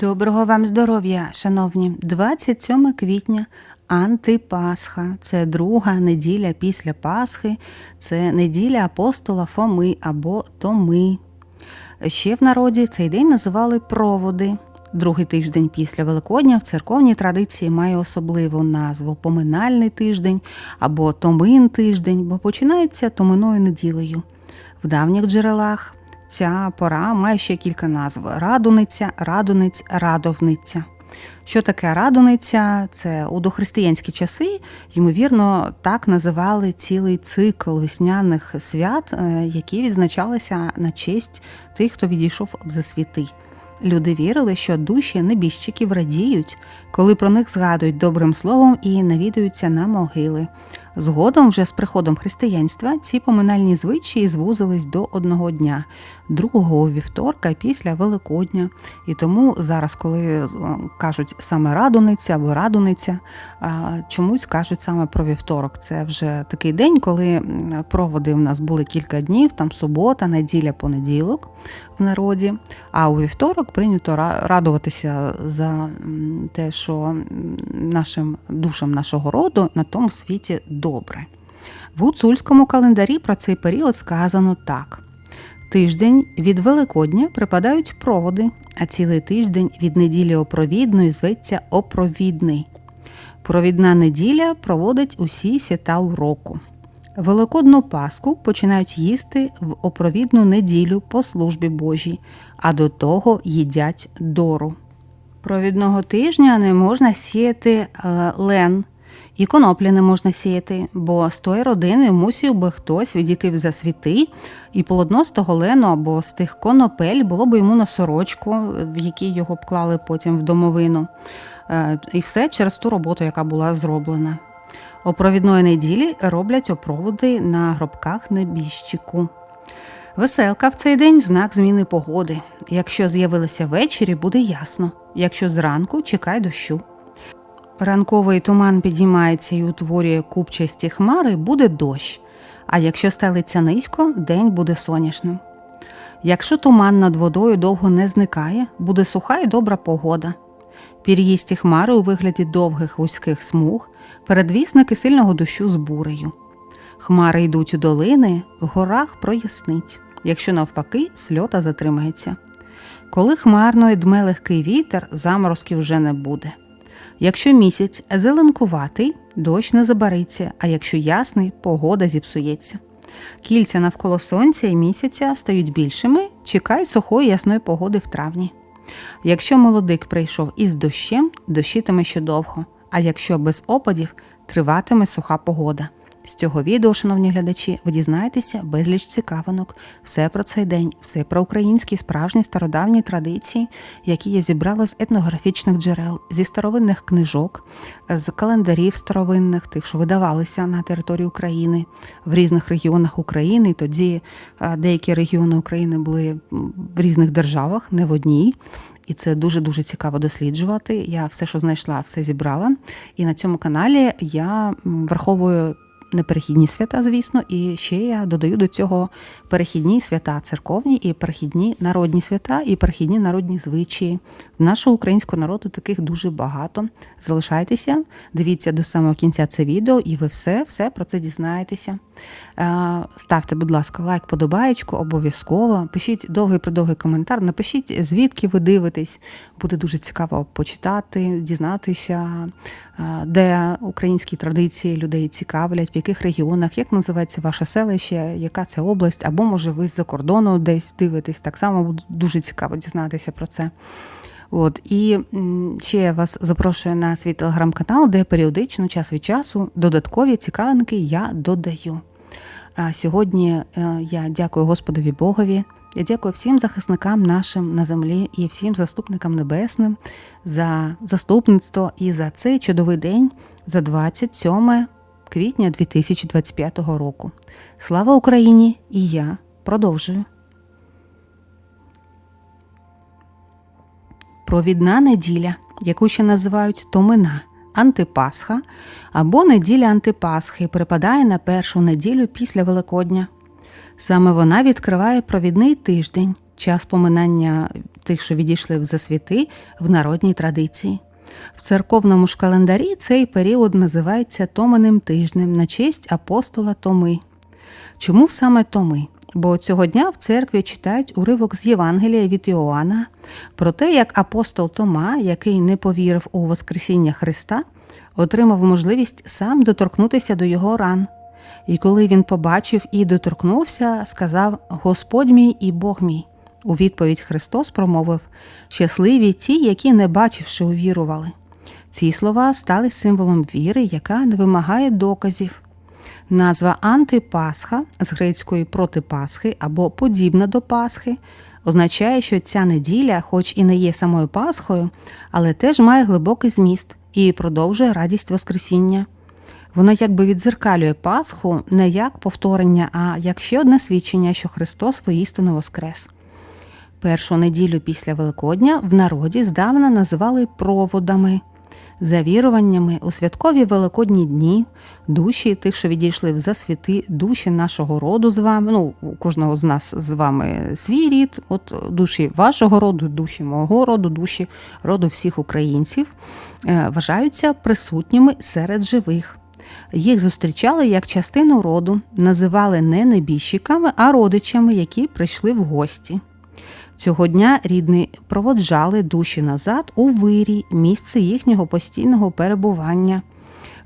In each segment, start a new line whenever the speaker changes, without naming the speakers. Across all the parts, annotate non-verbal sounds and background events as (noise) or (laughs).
Доброго вам здоров'я, шановні! 27 квітня Антипасха. Це друга неділя після Пасхи, це неділя апостола Фоми або Томи. Ще в народі цей день називали проводи. Другий тиждень після Великодня в церковній традиції має особливу назву поминальний тиждень або Томин тиждень, бо починається томиною неділею. В давніх джерелах ця пора має ще кілька назв: радуниця, радунець, радовниця. Що таке радуниця? Це у дохристиянські часи, ймовірно, так називали цілий цикл весняних свят, е, які відзначалися на честь тих, хто відійшов в засвіти. Люди вірили, що душі небіжчиків радіють, коли про них згадують добрим словом і навідуються на могили. Згодом, вже з приходом християнства, ці поминальні звичаї звузились до одного дня, другого вівторка після Великодня. І тому зараз, коли е, кажуть саме радуниця або радуниця, чомусь кажуть саме про вівторок. Це вже такий день, коли проводи в нас були кілька днів, там субота, неділя, понеділок в народі. А у вівторок прийнято радуватися за те, що нашим душам нашого роду на тому світі добре. В гуцульському календарі про цей період сказано так: тиждень від Великодня припадають проводи, а цілий тиждень від неділі опровідної зветься опровідний. Провідна неділя проводить усі свята у року. Великодну Пасху починають їсти в опровідну неділю по службі Божій, а до того їдять дору. Провідного тижня не можна сіяти е, лен, і коноплі не можна сіяти, бо з тої родини мусив би хтось відійти в засвіти, і полотно з того лену або з тих конопель було б йому на сорочку, в якій його б клали потім в домовину. Е, І все через ту роботу, яка була зроблена. Опровідної неділі роблять опроводи на гробках небіжчику. Веселка в цей день знак зміни погоди. Якщо з'явилися ввечері, буде ясно. Якщо зранку, чекай дощу. Ранковий туман підіймається і утворює купчасті хмари, буде дощ. А якщо стелиться низько, день буде сонячним. Якщо туман над водою довго не зникає, буде суха і добра погода. Пір'їсті хмари у вигляді довгих вузьких смуг, передвісники сильного дощу з бурею. Хмари йдуть у долини, в горах прояснить, якщо навпаки сльота затримається. Коли хмарно і дме легкий вітер, заморозків вже не буде. Якщо місяць зеленкуватий, дощ не забариться, а якщо ясний, погода зіпсується. Кільця навколо сонця і місяця стають більшими, чекай сухої ясної погоди в травні. Якщо молодик прийшов із дощем, дощитиме ще довго, а якщо без опадів, триватиме суха погода. З цього відео, шановні глядачі, ви дізнаєтеся безліч цікавинок, все про цей день, все про українські справжні стародавні традиції, які я зібрала з етнографічних джерел, зі старовинних книжок, з календарів старовинних, тих, що видавалися на території України в різних регіонах України. Тоді е, деякі регіони України були в різних державах, не в одній. І це дуже дуже цікаво досліджувати. Я все, що знайшла, все зібрала. І на цьому каналі я враховую неперехідні свята, звісно, і ще я додаю до цього перехідні свята церковні, і перехідні народні свята, і перехідні народні звичаї. Нашого українського народу таких дуже багато. Залишайтеся, дивіться до самого кінця це відео, і ви все, все про це дізнаєтеся. Е, Ставте, будь ласка, лайк, подобаєчку, обов'язково. Пишіть довгий придовгий коментар, напишіть, звідки ви дивитесь. Буде дуже цікаво почитати, дізнатися, е, де українські традиції людей цікавлять, яких регіонах, як називається ваше селище, яка це область, або може ви з-за кордону десь дивитесь. Так само буде дуже цікаво дізнатися про це. От і ще я вас запрошую на свій телеграм-канал, де періодично, час від часу, додаткові цікавинки я додаю. А сьогодні е, я дякую Господові Богові. Я дякую всім захисникам нашим на землі і всім заступникам небесним за заступництво і за цей чудовий день, за 27 квітня 2025 року. Слава Україні! І я продовжую. Провідна неділя, яку ще називають Томина, Антипасха або неділя Антипасхи, припадає на першу неділю після Великодня. Саме вона відкриває провідний тиждень, час поминання тих, що відійшли в засвіти в народній традиції. В церковному ж календарі цей період називається Томиним тижнем на честь апостола Томи. Чому саме Томи? Бо цього дня в церкві читають уривок з Євангелія від Іоанна про те, як апостол Тома, який не повірив у Воскресіння Христа, отримав можливість сам доторкнутися до його ран. І коли він побачив і доторкнувся, сказав Господь мій і Бог мій. У відповідь Христос промовив Щасливі ті, які, не бачивши, увірували. Ці слова стали символом віри, яка не вимагає доказів. Назва антипасха з грецької проти Пасхи або подібна до Пасхи означає, що ця неділя, хоч і не є самою Пасхою, але теж має глибокий зміст і продовжує радість Воскресіння. Вона якби відзеркалює Пасху не як повторення, а як ще одне свідчення, що Христос воістину воскрес. Першу неділю після Великодня в народі здавна називали проводами. За віруваннями у святкові великодні дні душі тих, що відійшли в засвіти, душі нашого роду з вами. Ну, у кожного з нас з вами свій рід, от душі вашого роду, душі мого роду, душі роду всіх українців е, вважаються присутніми серед живих. Їх зустрічали як частину роду, називали не небіжчиками, а родичами, які прийшли в гості. Цього дня рідні проводжали душі назад у вирій, місце їхнього постійного перебування.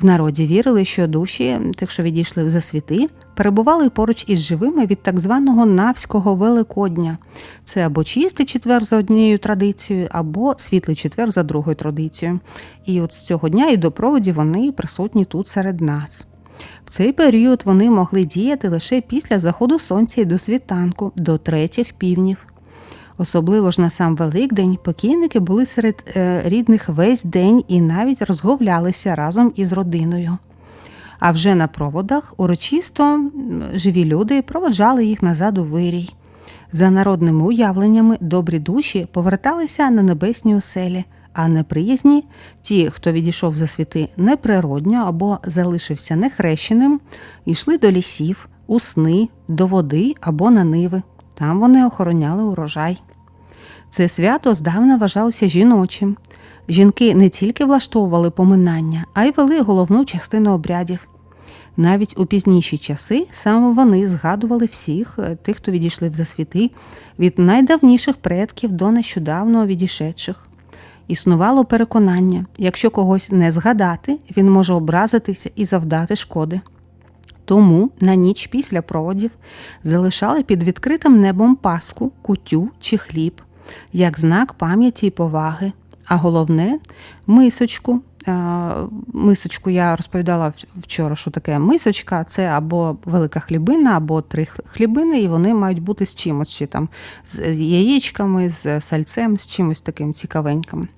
В народі вірили, що душі, тих, що відійшли в засвіти, перебували поруч із живими від так званого Навського Великодня. Це або чистий четвер за однією традицією, або світлий четвер за другою традицією. І от з цього дня і до проводі вони присутні тут серед нас. В цей період вони могли діяти лише після заходу сонця і до світанку, до третіх півнів. Особливо ж на сам Великдень покійники були серед е, рідних весь день і навіть розговлялися разом із родиною. А вже на проводах урочисто живі люди проводжали їх назад у вирій. За народними уявленнями, добрі душі поверталися на небесні оселі, а неприязні, ті, хто відійшов за світи неприродньо або залишився нехрещеним, йшли до лісів, у сни, до води або на ниви. Там вони охороняли урожай. Це свято здавна вважалося жіночим. Жінки не тільки влаштовували поминання, а й вели головну частину обрядів. Навіть у пізніші часи саме вони згадували всіх, е, тих, хто відійшли в засвіти, від найдавніших предків до нещодавно відійшедших. Існувало переконання, якщо когось не згадати, він може образитися і завдати шкоди. Тому на ніч після проводів залишали під відкритим небом паску, кутю чи хліб, як знак пам'яті і поваги, а головне мисочку. Мисочку я розповідала вчора, що таке мисочка це або велика хлібина, або три хлібини, і вони мають бути з чимось, чи там з яєчками, з сальцем, з чимось таким цікавеньким.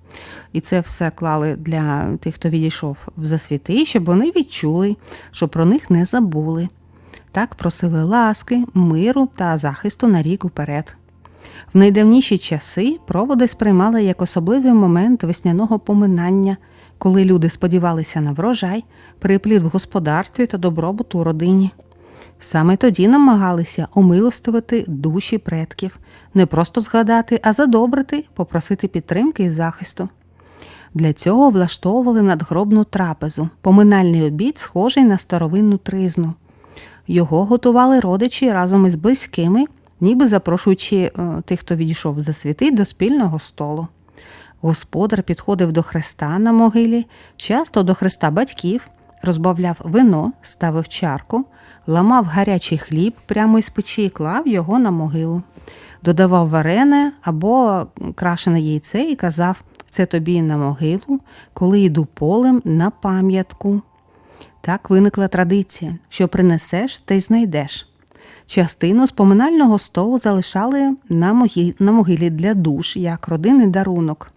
І це все клали для тих, хто відійшов в засвіти, щоб вони відчули, що про них не забули. Так просили ласки, миру та захисту на рік уперед. В найдавніші часи проводи сприймали як особливий момент весняного поминання, коли люди сподівалися на врожай, приплід в господарстві та добробут у родині. Саме тоді намагалися умилостивити душі предків, не просто згадати, а задобрити, попросити підтримки і захисту. Для цього влаштовували надгробну трапезу, поминальний обід, схожий на старовинну тризну. Його готували родичі разом із близькими, ніби запрошуючи е, тих, хто відійшов за світи, до спільного столу. Господар підходив до хреста на могилі, часто до хреста батьків, розбавляв вино, ставив чарку, ламав гарячий хліб прямо із печі і клав його на могилу, додавав варене або крашене яйце і казав це тобі на могилу, коли йду полем на пам'ятку. Так виникла традиція, що принесеш та й знайдеш. Частину з поминального столу залишали на могилі для душ як родинний дарунок.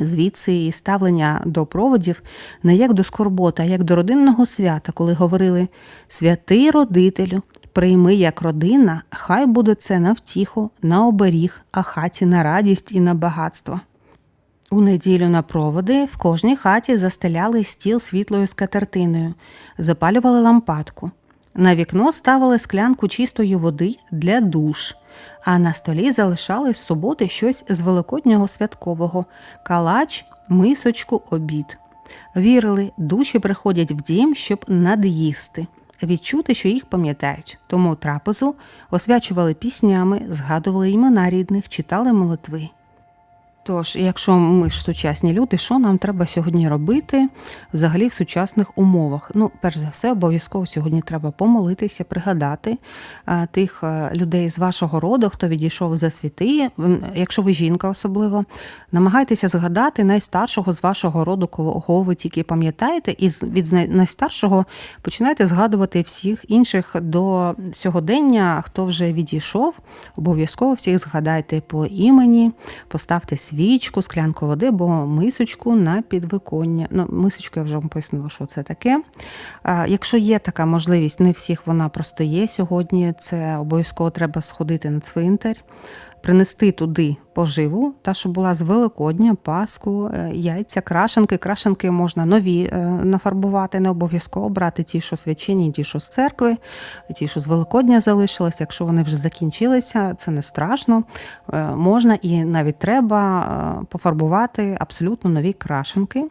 Звідси і ставлення до проводів не як до скорбота, а як до родинного свята, коли говорили Святий родителю, прийми як родина, хай буде це на втіху, на оберіг, а хаті на радість і на багатство. У неділю на проводи в кожній хаті застеляли стіл світлою скатертиною, запалювали лампадку. На вікно ставили склянку чистої води для душ, а на столі залишали з суботи щось з великоднього святкового калач, мисочку, обід. Вірили, душі приходять в дім, щоб над'їсти, відчути, що їх пам'ятають. Тому трапезу освячували піснями, згадували імена рідних, читали молитви. Тож, якщо ми ж сучасні люди, що нам треба сьогодні робити взагалі в сучасних умовах? Ну, перш за все, обов'язково сьогодні треба помолитися, пригадати а, тих а, людей з вашого роду, хто відійшов за світи. Якщо ви жінка особливо, намагайтеся згадати найстаршого з вашого роду, кого ви тільки пам'ятаєте, і від найстаршого починайте згадувати всіх інших до сьогодення, хто вже відійшов. Обов'язково всіх згадайте по імені, поставте свічку, склянку води або мисочку на підвиконня. Ну, мисочку я вже вам пояснила, що це таке. Якщо є така можливість, не всіх вона просто є сьогодні. Це обов'язково треба сходити на цвинтар. Принести туди поживу, та що була з Великодня, Пасху, е, яйця, крашенки. Крашенки можна нові е, нафарбувати, не обов'язково брати ті, що свячені, ті, що з церкви, ті, що з Великодня залишились. Якщо вони вже закінчилися, це не страшно. Е, Можна і навіть треба пофарбувати абсолютно нові крашенки.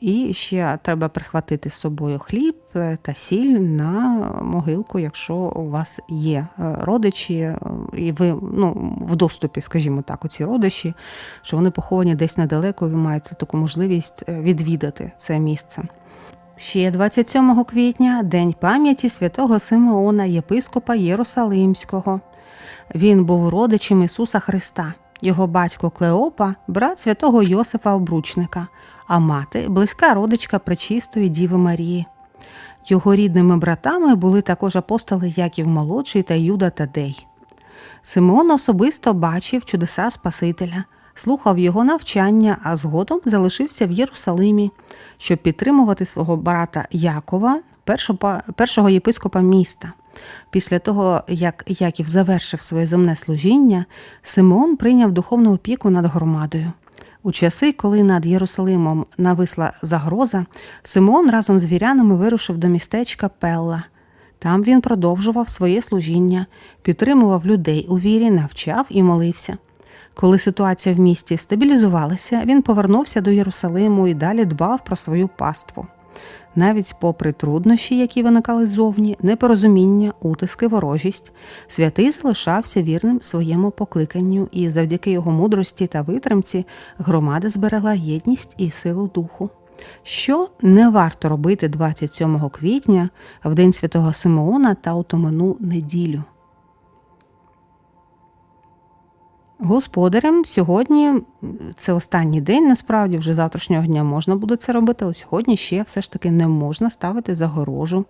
І ще треба прихватити з собою хліб е, та сіль на могилку, якщо у вас є е, родичі, е, і ви ну, в доступі, скажімо так, оці родичі, що вони поховані десь недалеко, ви маєте таку можливість відвідати це місце. Ще 27 квітня День пам'яті святого Симеона, єпископа Єрусалимського. Він був родичем Ісуса Христа. Його батько Клеопа, брат святого Йосифа Обручника, а мати близька родичка Пречистої Діви Марії. Його рідними братами були також апостоли Яків Молодший та Юда Тадей. Симеон особисто бачив чудеса Спасителя, слухав його навчання, а згодом залишився в Єрусалимі, щоб підтримувати свого брата Якова, першого, єпископа міста. Після того, як Яків завершив своє земне служіння, Симеон прийняв духовну опіку над громадою. У часи, коли над Єрусалимом нависла загроза, Симеон разом з вірянами вирушив до містечка Пелла. Там він продовжував своє служіння, підтримував людей у вірі, навчав і молився. Коли ситуація в місті стабілізувалася, він повернувся до Єрусалиму і далі дбав про свою паству. Навіть попри труднощі, які виникали ззовні, непорозуміння, утиски, ворожість, святий залишався вірним своєму покликанню, і завдяки його мудрості та витримці громада зберегла єдність і силу духу. Що не варто робити 27 квітня в День Святого Симеона та у Томину неділю. Господарям сьогодні це останній день, насправді вже завтрашнього дня можна буде це робити, але сьогодні ще все ж таки не можна ставити загорожу.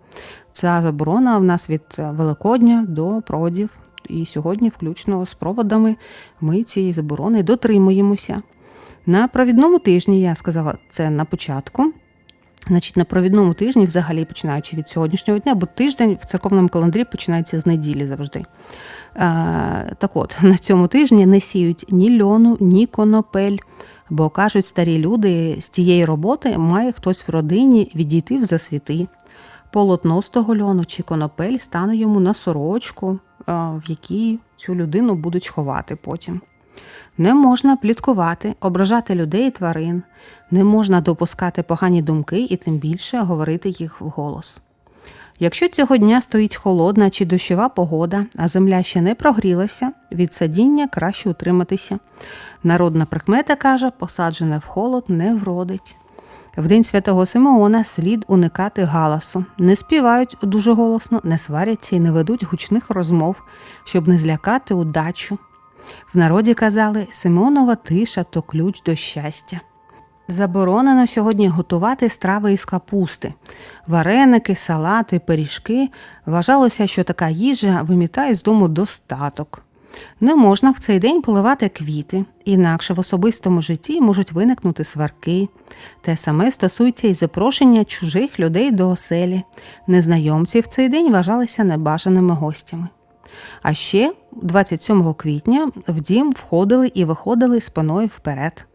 Ця заборона в нас від Великодня до продів. І сьогодні, включно з проводами, ми цієї заборони дотримуємося. На провідному тижні я сказала це на початку. Значить, на провідному тижні, взагалі починаючи від сьогоднішнього дня, бо тиждень в церковному календарі починається з неділі завжди. Е, так от, (laughs) на цьому тижні не сіють ні льону, ні конопель, бо кажуть старі люди, з тієї роботи має хтось в родині відійти в засвіти. Полотно з того льону чи конопель стане йому на сорочку, е, в якій цю людину будуть ховати потім. Не можна пліткувати, ображати людей і тварин, не можна допускати погані думки і тим більше говорити їх вголос. Якщо цього дня стоїть холодна чи дощова погода, а земля ще не прогрілася, від садіння краще утриматися. Народна прикмета каже, посаджене в холод не вродить. В день святого Симеона слід уникати галасу. Не співають дуже голосно, не сваряться і не ведуть гучних розмов, щоб не злякати удачу. В народі казали, Симеонова тиша то ключ до щастя. Заборонено сьогодні готувати страви із капусти. Вареники, салати, пиріжки. Вважалося, що така їжа вимітає з дому достаток. Не можна в цей день поливати квіти, інакше в особистому житті можуть виникнути сварки. Те саме стосується і запрошення чужих людей до оселі. Незнайомці в цей день вважалися небажаними гостями. А ще 27 квітня в дім входили і виходили спиною вперед.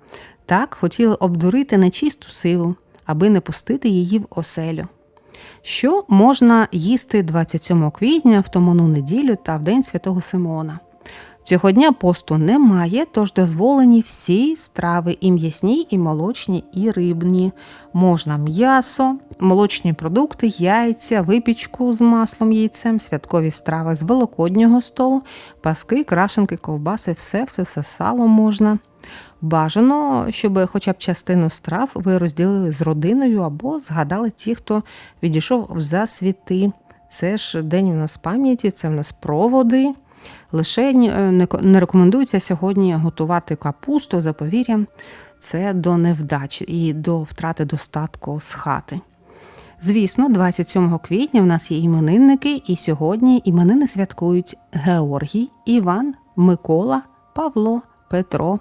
Так хотіли обдурити нечисту силу, аби не пустити її в оселю. Що можна їсти 27 квітня в Томону неділю та в День Святого Симеона? Цього дня посту немає, тож дозволені всі страви і м'ясні, і молочні, і рибні. Можна м'ясо, молочні продукти, яйця, випічку з маслом, яйцем, святкові страви з великоднього столу, паски, крашенки, ковбаси, все, все, все сало можна. Бажано, щоб хоча б частину страв ви розділили з родиною або згадали ті, хто відійшов за світи. Це ж день у нас пам'яті, це в нас проводи. Лише е, не рекомендується сьогодні готувати капусту за повір'ям. Це до невдач і до втрати достатку з хати. Звісно, 27 квітня в нас є іменинники, і сьогодні іменини святкують Георгій, Іван, Микола, Павло, Петро,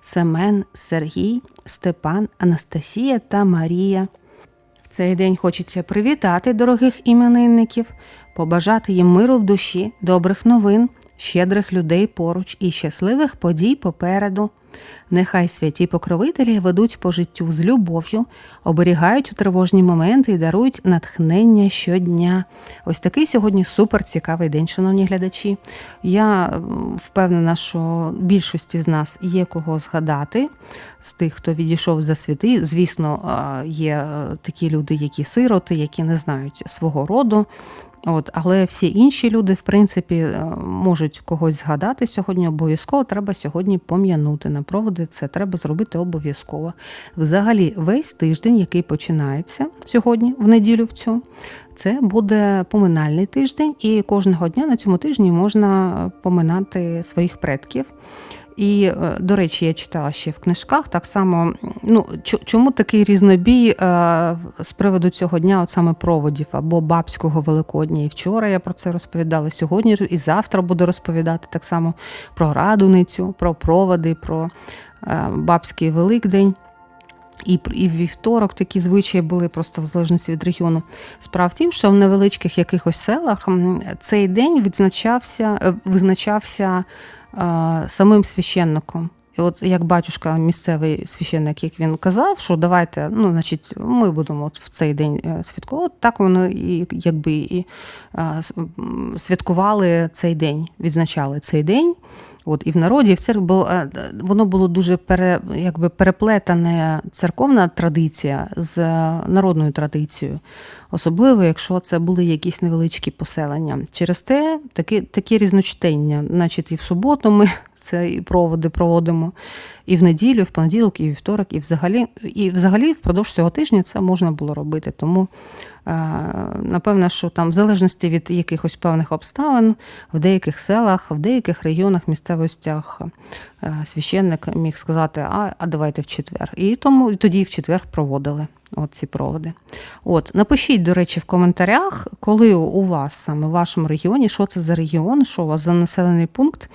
Семен, Сергій, Степан, Анастасія та Марія. В цей день хочеться привітати дорогих іменинників, побажати їм миру в душі, добрих новин, щедрих людей поруч і щасливих подій попереду. Нехай святі покровителі ведуть по життю з любов'ю, оберігають у тривожні моменти і дарують натхнення щодня. Ось такий сьогодні супер цікавий день, шановні глядачі. Я впевнена, що більшості з нас є кого згадати з тих, хто відійшов за світи. Звісно, є е, такі люди, які сироти, які не знають свого роду. От, але всі інші люди, в принципі, е, можуть когось згадати сьогодні. Обов'язково треба сьогодні пом'янути на проводи. Це треба зробити обов'язково. Взагалі, весь тиждень, який починається сьогодні, в неділю в цю, це буде поминальний тиждень, і кожного дня на цьому тижні можна поминати своїх предків. І, е, до речі, я читала ще в книжках так само. Ну чому такий різнобій е, з приводу цього дня, от саме проводів або бабського Великодня? І вчора я про це розповідала. Сьогодні і завтра буду розповідати так само про радуницю, про проводи, про е, бабський Великдень. І, і в вівторок такі звичаї були просто в залежності від регіону. Справа в тім, що в невеличких якихось селах цей день відзначався, визначався самим священником. І от як батюшка, місцевий священник, як він казав, що давайте, ну, значить, ми будемо от в цей день е, святкувати, так воно і якби і святкували цей день, відзначали цей день. От і в народі, і в церкві, бо е, воно було дуже пере, якби переплетане церковна традиція з народною традицією, особливо якщо це були якісь невеличкі поселення. Через те такі, такі різночтення, значить, і в суботу ми (laughs) це і проводи проводимо, і в неділю, і в понеділок, і вівторок, і взагалі, і взагалі впродовж цього тижня це можна було робити. Тому Напевно, що там, в залежності від якихось певних обставин, в деяких селах, в деяких регіонах, місцевостях е, священник міг сказати, а, а давайте в четвер. І тому тоді в четвер проводили от ці проводи. От, напишіть, до речі, в коментарях, коли у вас саме в вашому регіоні, що це за регіон, що у вас за населений пункт.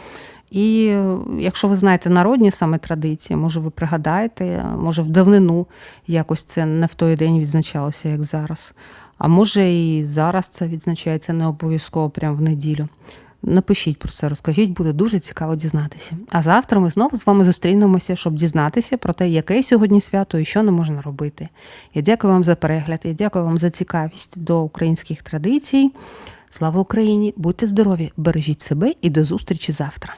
І якщо ви знаєте народні саме традиції, може ви пригадаєте, може в давнину якось це не в той день відзначалося, як зараз. А може і зараз це відзначається не обов'язково прямо в неділю. Напишіть про це, розкажіть, буде дуже цікаво дізнатися. А завтра ми знову з вами зустрінемося, щоб дізнатися про те, яке сьогодні свято і що не можна робити. Я дякую вам за перегляд, я дякую вам за цікавість до українських традицій. Слава Україні! Будьте здорові, бережіть себе і до зустрічі завтра.